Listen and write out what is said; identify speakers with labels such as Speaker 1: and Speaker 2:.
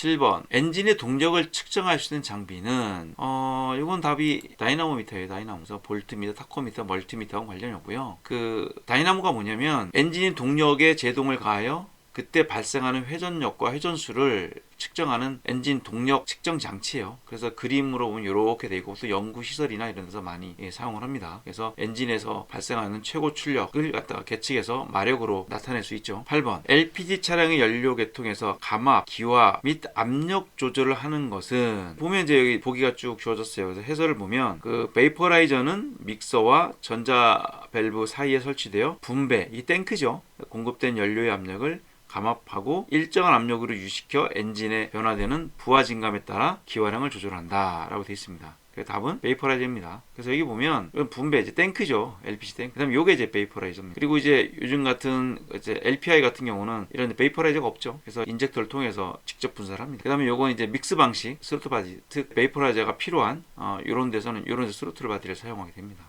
Speaker 1: 7번 엔진의 동력을 측정할 수 있는 장비는 어 이건 답이 다이나모미터예요. 다이나모. 그래서 볼트미터, 타코미터, 멀티미터와 관련이 없고요. 그 다이나모가 뭐냐면 엔진의 동력에 제동을 가하여 그때 발생하는 회전력과 회전수를 측정하는 엔진 동력 측정 장치예요. 그래서 그림으로 보면 이렇게 돼 있고 또 연구 시설이나 이런 데서 많이 예, 사용을 합니다. 그래서 엔진에서 발생하는 최고 출력을 갖다가 계측해서 마력으로 나타낼 수 있죠. 8번 LPG 차량의 연료 계통에서 감압, 기화 및 압력 조절을 하는 것은 보면 이제 여기 보기가 쭉 주어졌어요. 그래서 해설을 보면 그 베이퍼라이저는 믹서와 전자 밸브 사이에 설치되어 분배 이 탱크죠. 공급된 연료의 압력을 감압하고 일정한 압력으로 유지시켜 엔진에 변화되는 부하 진감에 따라 기화량을 조절한다 라고 되어 있습니다. 그 답은 베이퍼라이저입니다. 그래서 여기 보면 이건 분배 이제 탱크죠. LPG 탱크. 그 다음에 요게 이제 베이퍼라이저입니다. 그리고 이제 요즘 같은 이제 LPI 같은 경우는 이런 베이퍼라이저가 없죠. 그래서 인젝터를 통해서 직접 분사를 합니다. 그 다음에 요건 이제 믹스 방식 스로틀 바디 즉 베이퍼라이저가 필요한 어, 이런 데서는 이런 데서 스로틀 바디를 사용하게 됩니다.